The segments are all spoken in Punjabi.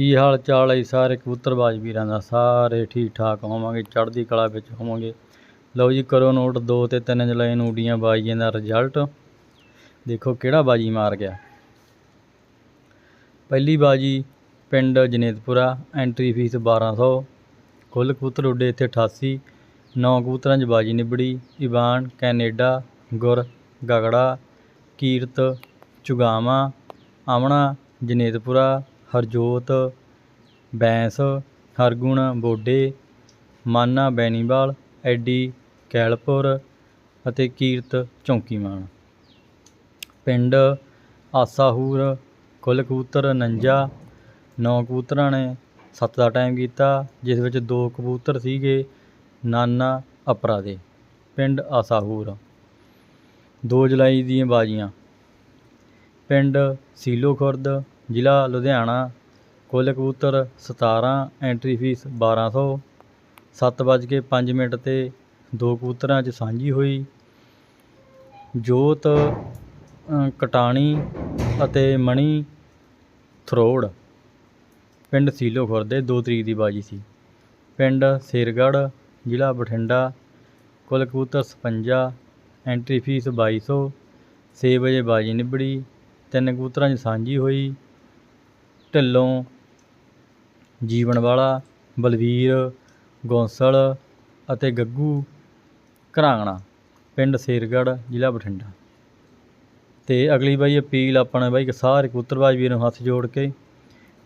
ਕੀ ਹਾਲ ਚਾਲ ਹੈ ਸਾਰੇ ਕਬੂਤਰਬਾਜ਼ ਵੀਰਾਂ ਦਾ? ਸਾਰੇ ਠੀਕ ਠਾਕ ਹੋਵਾਂਗੇ, ਚੜ੍ਹਦੀ ਕਲਾ ਵਿੱਚ ਹੋਵਾਂਗੇ। ਲਓ ਜੀ, ਕਰੋ ਨੋਟ 2 ਤੇ 3 ਜੁਲਾਈ ਨੂੰ ਉਡੀਆਂ ਬਾਜ਼ੀਆਂ ਦਾ ਰਿਜ਼ਲਟ ਦੇਖੋ ਕਿਹੜਾ ਬਾਜੀ ਮਾਰ ਗਿਆ। ਪਹਿਲੀ ਬਾਜੀ ਪਿੰਡ ਜਨੇਤਪੁਰਾ ਐਂਟਰੀ ਫੀਸ 1200 ਕੁੱਲ ਕਬੂਤਰ ਉੱਡੇ ਇੱਥੇ 88 ਨੌ ਕਬੂਤਰਾਂ 'ਚ ਬਾਜੀ ਨਿਬੜੀ ਇਵਾਨ ਕੈਨੇਡਾ, ਗੁਰ, ਗਗੜਾ, ਕੀਰਤ, ਚੁਗਾਵਾਂ ਆਮਣਾ ਜਨੇਤਪੁਰਾ ਹਰਜੋਤ, ਬੈਂਸ, ਹਰਗੁਣ, ਬੋਡੇ, ਮਾਨਾ ਬੈਨੀਵਾਲ ਐਡੀ, ਕੈਲਪੁਰ ਅਤੇ ਕੀਰਤ ਚੌਂਕੀਮਾਨ ਪਿੰਡ ਆਸਾਹੂਰ ਕੁੱਲ ਕਬੂਤਰ 49 ਨੌ ਕਬੂਤਰਾਂ ਨੇ ਸੱਤ ਦਾ ਟਾਈਮ ਕੀਤਾ, ਜਿਸ ਵਿੱਚ ਦੋ ਕਬੂਤਰ ਸੀਗੇ ਨਾਨਾ ਅਪਰਾ ਦੇ ਪਿੰਡ ਆਸਾਹੂਰ। 2 ਜੁਲਾਈ ਦੀਆਂ ਬਾਜ਼ੀਆਂ। ਪਿੰਡ ਸੀਲੋ ਖੁਰਦ ਜ਼ਿਲ੍ਹਾ ਲੁਧਿਆਣਾ, ਕੁੱਲ ਕਬੂਤਰ 17 ਐਂਟਰੀ ਫੀਸ 1200 ਸੱਤ ਵੱਜ ਕੇ ਪੰਜ ਮਿੰਟ ਤੇ ਦੋ ਕਬੂਤਰਾਂ 'ਚ ਸਾਂਝੀ ਹੋਈ। ਜੋਤ ਕਟਾਣੀ ਅਤੇ ਮਣੀ ਥਰੋੜ, ਪਿੰਡ ਸੀਲੋ ਖੁਰਦੇ 2 ਤਰੀਕ ਦੀ ਬਾਜੀ ਸੀ। ਪਿੰਡ ਸਿਰਗੜ੍ਹ, ਜ਼ਿਲ੍ਹਾ ਬਠਿੰਡਾ, ਕੁੱਲ ਕਬੂਤਰ 56 ਐਂਟਰੀ ਫੀਸ 2200 ਛੇ ਵਜੇ ਬਾਜੀ ਨਿਬੜੀ, ਤਿੰਨ ਕਬੂਤਰਾਂ 'ਚ ਸਾਂਝੀ ਹੋਈ। ਢਿੱਲੋਂ ਜੀਵਨ ਵਾਲਾ ਬਲਵੀਰ, ਗੋਂਸਲ ਅਤੇ ਗੱਗੂ ਘਰਾਂਗਣਾ, ਪਿੰਡ ਸ਼ੇਰਗੜ੍ਹ, ਜ਼ਿਲ੍ਹਾ ਬਠਿੰਡਾ। ਤੇ ਅਗਲੀ ਬਾਈ ਅਪੀਲ ਆਪਣਾ ਬਾਈ ਕਿ ਸਾਰੇ ਕਬੂਤਰਬਾਜ਼ ਵੀਰ ਨੂੰ ਹੱਥ ਜੋੜ ਕੇ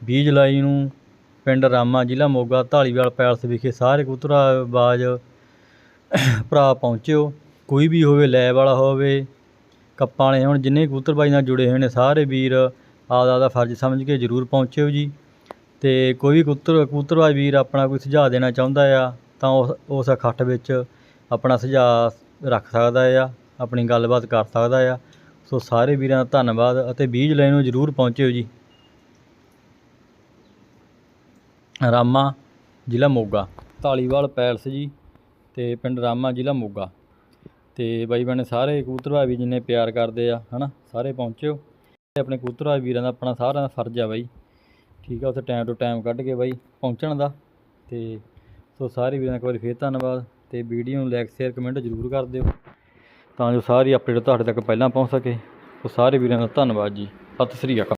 20 ਜੁਲਾਈ ਨੂੰ ਪਿੰਡ ਰਾਮਾ ਜ਼ਿਲ੍ਹਾ ਮੋਗਾ ਢਾਲੀਵਾਲ ਪੈਲਸ ਵਿਖੇ ਸਾਰੇ ਕਬੂਤਰਬਾਜ਼ ਭਰਾ ਪਹੁੰਚਿਓ। ਕੋਈ ਵੀ ਹੋਵੇ ਲੈ ਵਾਲਾ ਹੋਵੇ, ਕੱਪਾਂ ਵਾਲੇ ਹੁਣ, ਜਿੰਨੇ ਕਬੂਤਰਬਾਜ਼ ਨਾਲ ਜੁੜੇ ਹੋਏ ਨੇ, ਸਾਰੇ ਵੀਰ ਆਪਦਾ ਆਪਦਾ ਫਰਜ਼ ਸਮਝ ਕੇ ਜ਼ਰੂਰ ਪਹੁੰਚਿਓ ਜੀ। ਤੇ ਕੋਈ ਵੀ ਕਬੂਤਰ, ਕਬੂਤਰਬਾਜ਼ ਵੀਰ ਆਪਣਾ ਕੋਈ ਸੁਝਾਅ ਦੇਣਾ ਚਾਹੁੰਦਾ ਆ, ਤਾਂ ਉਸ ਉਸ ਇਕੱਠ ਵਿੱਚ ਆਪਣਾ ਸੁਝਾਅ ਰੱਖ ਸਕਦਾ ਆ, ਆਪਣੀ ਗੱਲਬਾਤ ਕਰ ਸਕਦਾ ਆ। ਸੋ ਸਾਰੇ ਵੀਰਾਂ ਦਾ ਧੰਨਵਾਦ ਅਤੇ 20 ਜੁਲਾਈ ਨੂੰ ਜ਼ਰੂਰ ਪਹੁੰਚਿਓ ਜੀ। ਰਾਮਾ ਜ਼ਿਲ੍ਹਾ ਮੋਗਾ ਢਾਲੀਵਾਲ ਪੈਲਸ ਜੀ ਤੇ ਪਿੰਡ ਰਾਮਾ ਜ਼ਿਲ੍ਹਾ ਮੋਗਾ। ਤੇ ਬਾਈ ਬਣੇ ਸਾਰੇ ਕਬੂਤਰਬਾਜ਼ ਵੀ ਜਿੰਨੇ ਪਿਆਰ ਕਰਦੇ ਆ, ਹਨਾ, ਸਾਰੇ ਪਹੁੰਚਿਓ। ਆਪਣੇ ਕਬੂਤਰਬਾਜ਼ ਵੀਰਾਂ ਦਾ ਆਪਣਾ ਸਾਰਿਆਂ ਦਾ ਫਰਜ਼ ਆ ਬਾਈ। ਠੀਕ ਆ, ਉੱਥੇ ਟਾਈਮ ਟੂ ਟਾਈਮ ਕੱਢ ਕੇ ਬਾਈ ਪਹੁੰਚਣ ਦਾ। ਤੇ ਸੋ ਸਾਰੇ ਵੀਰਾਂ ਦਾ ਇੱਕ ਵਾਰੀ ਫੇਰ ਧੰਨਵਾਦ ਤੇ ਵੀਡੀਓ ਨੂੰ ਲਾਈਕ ਸ਼ੇਅਰ ਕਮੈਂਟ ਜ਼ਰੂਰ ਕਰ ਦਿਓ ਤਾਂ ਜੋ ਸਾਰੀ ਅਪਡੇਟ ਤੁਹਾਡੇ ਤੱਕ ਪਹਿਲਾਂ ਪਹੁੰਚ ਸਕੇ। ਸੋ ਸਾਰੇ ਵੀਰਾਂ ਦਾ ਧੰਨਵਾਦ ਜੀ। ਸਤਿ ਸ੍ਰੀ ਅਕਾਲ।